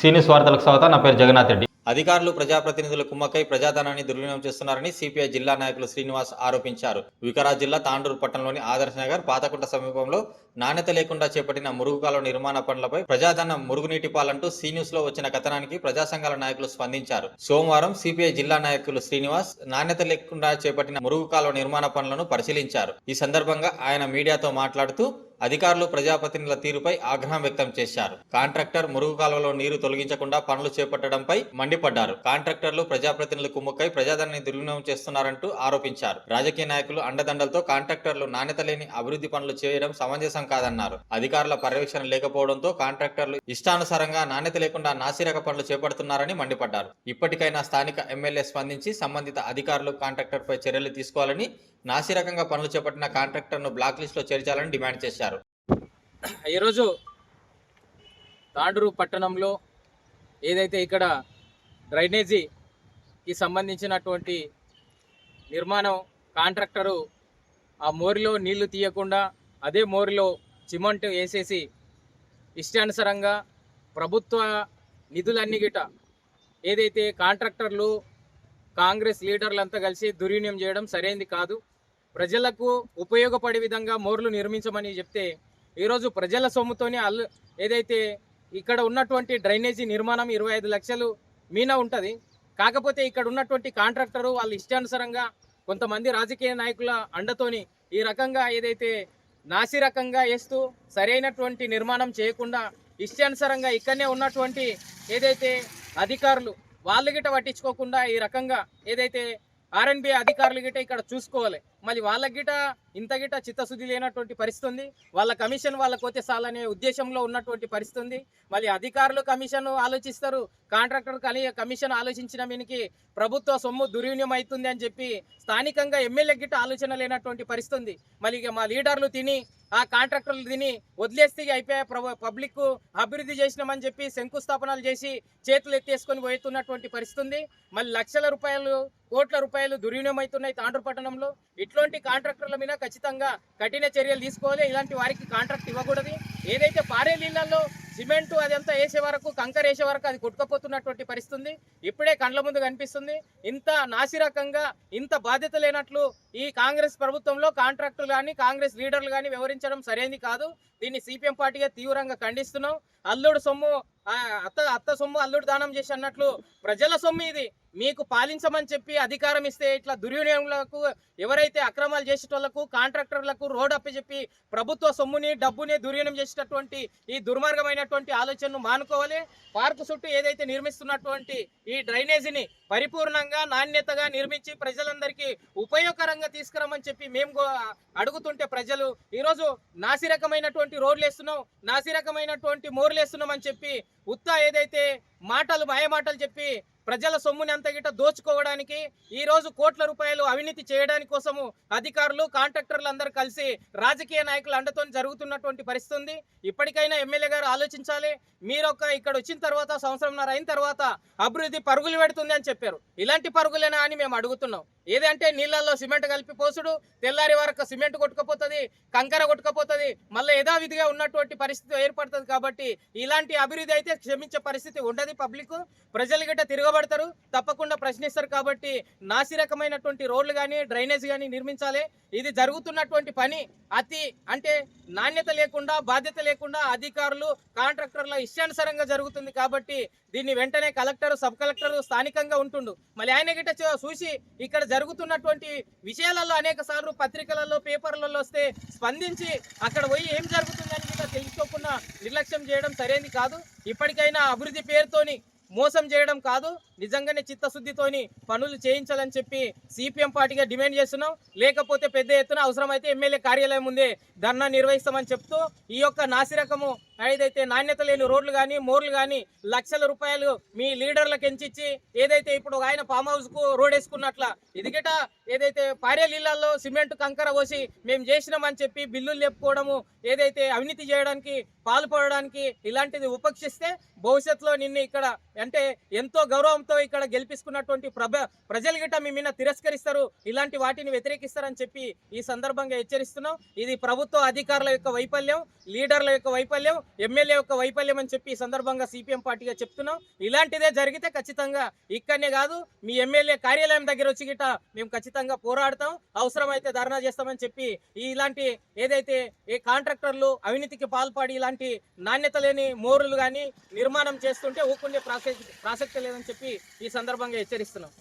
సీనియస్ వార్తలకు స్వాగతం నా పేరు జగన్నాథ్ రెడ్డి. అధికారులు ప్రజాప్రతినిధుల కుమ్మకై ప్రజాధనాన్ని దుర్వినియోగం చేస్తున్నారని సిపిఐ జిల్లా నాయకులు శ్రీనివాస్ ఆరోపించారు. వికారాబాద్ జిల్లా తాండూరు పట్టణంలోని ఆదర్శ నగర్ పాతకుంట సమీపంలో నాణ్యత లేకుండా చేపట్టిన మురుగుకాలువ నిర్మాణ పనులపై ప్రజాధనం మురుగునీటి పాలంటూ సీ న్యూస్లో వచ్చిన కథనానికి ప్రజా సంఘాల నాయకులు స్పందించారు. సోమవారం సిపిఐ జిల్లా నాయకులు శ్రీనివాస్ నాణ్యత లేకుండా చేపట్టిన మురుగుకాలువ నిర్మాణ పనులను పరిశీలించారు. ఈ సందర్భంగా ఆయన మీడియాతో మాట్లాడుతూ అధికారులు ప్రజాప్రతినిధుల తీరుపై ఆగ్రహం వ్యక్తం చేశారు. కాంట్రాక్టర్ మురుగు కాలువలో నీరు తొలగించకుండా పనులు చేపట్టడంపై మండిపడ్డారు. కాంట్రాక్టర్లు ప్రజాప్రతినిధులు కుమ్ముకై ప్రజాధనాన్ని దుర్వినియోగం చేస్తున్నారంటూ ఆరోపించారు. రాజకీయ నాయకులు అండదండలతో కాంట్రాక్టర్లు నాణ్యత లేని అభివృద్ధి పనులు చేయడం సమంజసం కాదన్నారు. అధికారుల పర్యవేక్షణ లేకపోవడంతో కాంట్రాక్టర్లు ఇష్టానుసారంగా నాణ్యత లేకుండా నాసిరక పనులు చేపడుతున్నారని మండిపడ్డారు. ఇప్పటికైనా స్థానిక ఎమ్మెల్యే స్పందించి సంబంధిత అధికారులు కాంట్రాక్టర్పై చర్యలు తీసుకోవాలని నాసిరకంగా పనులు చేపట్టిన కాంట్రాక్టర్ను బ్లాక్ లిస్టులో చేర్చాలని డిమాండ్ చేశారు. ఈరోజు తాండూరు పట్టణంలో ఏదైతే ఇక్కడ డ్రైనేజీకి సంబంధించినటువంటి నిర్మాణం కాంట్రాక్టరు ఆ మోరిలో నీళ్ళు తీయకుండా అదే మోరిలో సిమెంట్ వేసేసి ఇష్టానుసరంగా ప్రభుత్వ నిధులన్నీ గిట ఏదైతే కాంట్రాక్టర్లు కాంగ్రెస్ లీడర్లంతా కలిసి దుర్వినియం చేయడం సరైనది కాదు. ప్రజలకు ఉపయోగపడే విధంగా మోర్లు నిర్మించమని చెప్తే ఈరోజు ప్రజల సొమ్ముతోనే అల్ ఏదైతే ఇక్కడ ఉన్నటువంటి డ్రైనేజీ నిర్మాణం ఇరవై ఐదు లక్షలు మీన ఉంటుంది. కాకపోతే ఇక్కడ ఉన్నటువంటి కాంట్రాక్టరు వాళ్ళ ఇష్టానుసారంగా కొంతమంది రాజకీయ నాయకుల అండతోని ఈ రకంగా ఏదైతే నాసి రకంగా వేస్తూ సరైనటువంటి నిర్మాణం చేయకుండా ఇష్టానుసారంగా ఇక్కడనే ఉన్నటువంటి ఏదైతే అధికారులు వాళ్ళు గిట పట్టించుకోకుండా ఈ రకంగా ఏదైతే ఆర్ఎన్బి అధికారులు గిట్ట ఇక్కడ చూసుకోవాలి. మళ్ళీ వాళ్ళ గిట ఇంతగిట చిత్తశుద్ధి లేనటువంటి పరిస్థితి ఉంది వాళ్ళ కమిషన్ వాళ్ళకు పోతే చాలనే ఉద్దేశంలో ఉన్నటువంటి పరిస్థితి ఉంది మళ్ళీ అధికారులు కమిషన్ ఆలోచిస్తారు. కాంట్రాక్టర్ కలిగే కమిషన్ ఆలోచించిన మీనికి ప్రభుత్వ సొమ్ము దుర్వినియోగం అవుతుంది అని చెప్పి స్థానికంగా ఎమ్మెల్యే గిట్ట ఆలోచన లేనటువంటి పరిస్థితి ఉంది మళ్ళీ ఇక మా లీడర్లు తిని ఆ కాంట్రాక్టర్లు తిని వదిలేస్తే అయిపోయా ప్రభు పబ్లిక్ అభివృద్ధి చేసినామని చెప్పి శంకుస్థాపనలు చేసి చేతులు ఎత్తేసుకొని పోతున్నటువంటి పరిస్థితి ఉంది మళ్ళీ లక్షల రూపాయలు కోట్ల రూపాయలు దుర్వినియోగం అవుతున్నాయి తాండ్రు పట్టణంలో. ఇట్లాంటి కాంట్రాక్టర్ల మీద ఖచ్చితంగా కఠిన చర్యలు తీసుకోవాలి. ఇలాంటి వారికి కాంట్రాక్ట్ ఇవ్వకూడదు. ఏదైతే పారే నీళ్ళల్లో సిమెంట్ అదంతా వేసే వరకు కంకర వేసే వరకు అది కొట్టుకపోతున్నటువంటి పరిస్థితి ఇప్పుడే కండ్ల ముందు కనిపిస్తుంది. ఇంత నాసిరకంగా ఇంత బాధ్యత లేనట్లు ఈ కాంగ్రెస్ ప్రభుత్వంలో కాంట్రాక్టులు కానీ కాంగ్రెస్ లీడర్లు కానీ వివరించడం సరైనది కాదు. దీన్ని సిపిఎం పార్టీగా తీవ్రంగా ఖండిస్తున్నాం. అల్లుడు సొమ్ము ఆ, అత్త అత్త సొమ్ము అల్లుడు దానం చేసి అన్నట్లు ప్రజల సొమ్ము ఇది. మీకు పాలించమని చెప్పి అధికారం ఇస్తే ఇట్లా దుర్వినియోగంలకు ఎవరైతే అక్రమాలు చేసేటోళ్ళకు కాంట్రాక్టర్లకు రోడ్ అప్పి చెప్పి ప్రభుత్వ సొమ్ముని డబ్బుని దుర్వినియోగం చేసేటటువంటి ఈ దుర్మార్గమైనటువంటి ఆలోచనను మానుకోవాలి. పార్కు చుట్టూ ఏదైతే నిర్మిస్తున్నటువంటి ఈ డ్రైనేజీని పరిపూర్ణంగా నాణ్యతగా నిర్మించి ప్రజలందరికీ ఉపయోగకరంగా తీసుకురమ్మని చెప్పి మేము అడుగుతుంటే ప్రజలు ఈరోజు నాసిరకమైనటువంటి రోడ్లు వేస్తున్నాం నాసిరకమైనటువంటి మోర్లు వేస్తున్నాం అని చెప్పి ఉత్తా ఏదైతే మాటలు మాయమాటలు చెప్పి ప్రజల సొమ్ముని అంత గిట్ట దోచుకోవడానికి ఈ రోజు కోట్ల రూపాయలు అవినీతి చేయడానికి కోసము అధికారులు కాంట్రాక్టర్లు అందరూ కలిసి రాజకీయ నాయకులు అండతో జరుగుతున్నటువంటి పరిస్థితి ఉంది ఇప్పటికైనా ఎమ్మెల్యే గారు ఆలోచించాలి. మీరొక ఇక్కడ వచ్చిన తర్వాత సంవత్సరంన్నర అయిన తర్వాత అభివృద్ధి పరుగులు పెడుతుంది అని చెప్పారు. ఇలాంటి పరుగులేనా అని మేము అడుగుతున్నాం. ఏదంటే నీళ్ళల్లో సిమెంట్ కలిపి పోసుడు తెల్లారి వరకు సిమెంట్ కొట్టుకపోతుంది కంకర కొట్టుకపోతుంది మళ్ళీ యథావిధిగా ఉన్నటువంటి పరిస్థితి ఏర్పడుతుంది కాబట్టి ఇలాంటి అభివృద్ధి అయితే క్షమించే పరిస్థితి ఉండదు పబ్లిక్. ప్రజలు గిట్ట నిలబడతారు తప్పకుండా ప్రశ్నిస్తారు కాబట్టి నాసి రకమైనటువంటి రోడ్లు కానీ డ్రైనేజ్ కానీ నిర్మించాలి. ఇది జరుగుతున్నటువంటి పని. అతి అంటే నాణ్యత లేకుండా బాధ్యత లేకుండా అధికారులు కాంట్రాక్టర్ల ఇష్టానుసారంగా జరుగుతుంది కాబట్టి దీన్ని వెంటనే కలెక్టర్ సబ్ కలెక్టర్ స్థానికంగా ఉంటుండు. మళ్ళీ ఆయన గిట్ట చూసి ఇక్కడ జరుగుతున్నటువంటి విషయాలలో అనేక సార్లు పత్రికలలో పేపర్లలో వస్తే స్పందించి అక్కడ పోయి ఏం జరుగుతుందని కూడా తెలుసుకోకుండా నిర్లక్ష్యం చేయడం సరైనది కాదు. ఇప్పటికైనా అభివృద్ధి పేరుతోని మోసం చేయడం కాదు నిజంగానే చిత్తశుద్ధితోని పనులు చేయించాలని చెప్పి సిపిఎం పార్టీగా డిమాండ్ చేస్తున్నాం. లేకపోతే పెద్ద ఎత్తున అవసరమైతే ఎమ్మెల్యే కార్యాలయం ముందే ధర్నా నిర్వహిస్తామని చెప్తూ ఈ యొక్క నాసిరకము ఏదైతే నాణ్యత లేని రోడ్లు కానీ మోర్లు కానీ లక్షల రూపాయలు మీ లీడర్లకు ఎంచిచ్చి ఏదైతే ఇప్పుడు ఒక ఆయన ఫామ్ హౌస్కు రోడ్ వేసుకున్నట్ల ఇది గిట ఏదైతే పారే నీళ్ళల్లో సిమెంట్ కంకర పోసి మేము చేసినామని చెప్పి బిల్లులు చెప్పుకోవడము ఏదైతే అవినీతి చేయడానికి పాల్పడడానికి ఇలాంటిది ఉపేక్షిస్తే భవిష్యత్తులో నిన్ను ఇక్కడ అంటే ఎంతో గౌరవంతో ఇక్కడ గెలిపించుకున్నటువంటి ప్రభ ప్రజలు గిట్ట మీ మీద తిరస్కరిస్తారు ఇలాంటి వాటిని వ్యతిరేకిస్తారని చెప్పి ఈ సందర్భంగా హెచ్చరిస్తున్నాం. ఇది ప్రభుత్వ అధికారుల యొక్క వైఫల్యం లీడర్ల యొక్క వైఫల్యం. ఎమ్మెల్యే యొక్క వైఫల్యం అని చెప్పి ఈ సందర్భంగా సిపిఎం పార్టీగా చెప్తున్నాం. ఇలాంటిదే జరిగితే ఖచ్చితంగా ఇక్కడనే కాదు మీ ఎమ్మెల్యే కార్యాలయం దగ్గర వచ్చి గిట్ట మేము ఖచ్చితంగా పోరాడతాం. అవసరమైతే ధర్నా చేస్తామని చెప్పి ఇలాంటి ఏదైతే ఏ కాంట్రాక్టర్లు అవినీతికి పాల్పడి ఇలాంటి నాణ్యత లేని మోరులు కానీ నిర్మాణం చేస్తుంటే ఊకుండే ప్రాసక్తి ప్రాసక్తి లేదని చెప్పి ఈ సందర్భంగా హెచ్చరిస్తున్నాం.